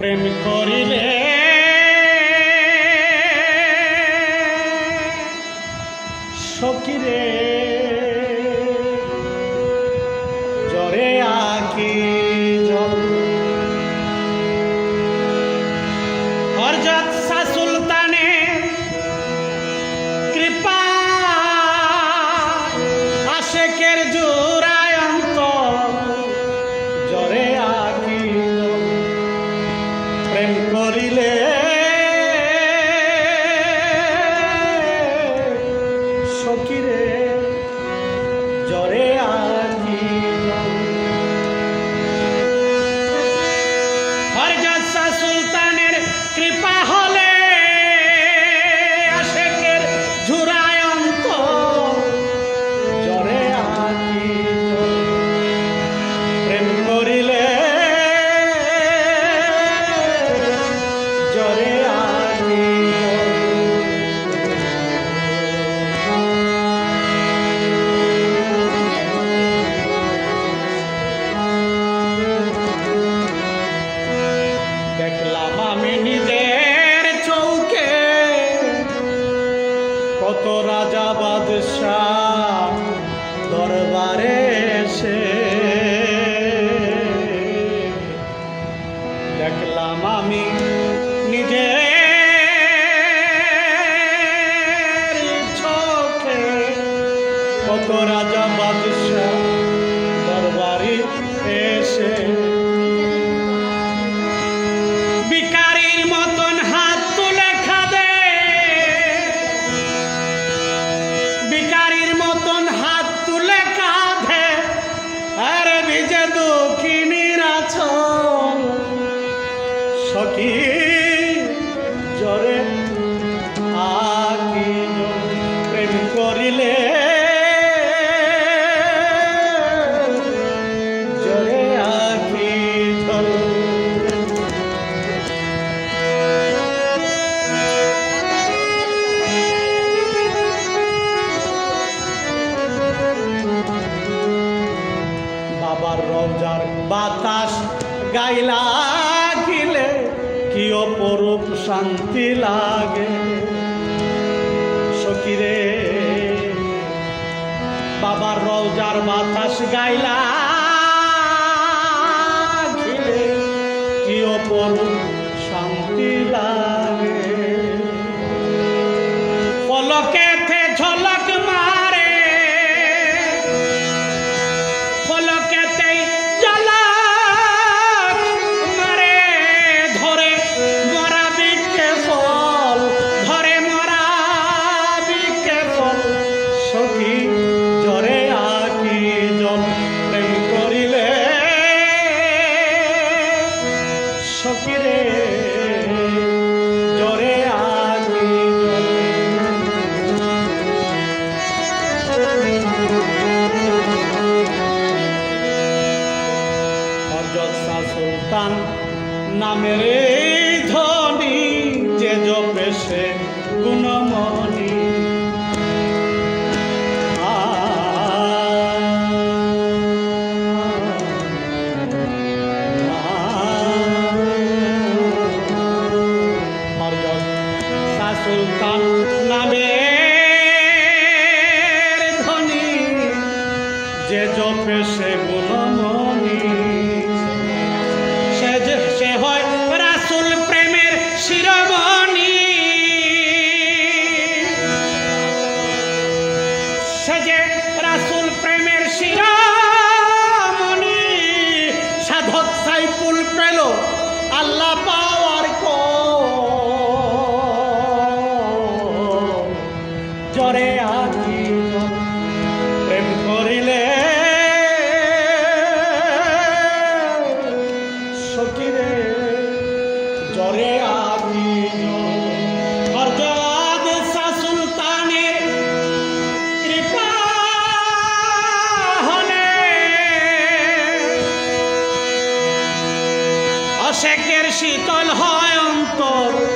প্রেম করিলে সকিরে জরে আকি জল। অর্জাত কি জরে? আকি প্রেম করিলে জরে আকি ঝরে বাবার রোজার বাতাস গাইলা কি অপরূপ শান্তি লাগে। সকিরে বাবার রওজার বাতাস গাইলা। কি অপরূপ গান নামের ধনি যে জপে সে গুণমণি। সুলতান নামে ধনী যে জপে সে গুণমণি। আল্লাহ পাওয়ার জরে আছি। প্রেম করিলে সকিরে জরে আছি। শীতল হয় অন্তর।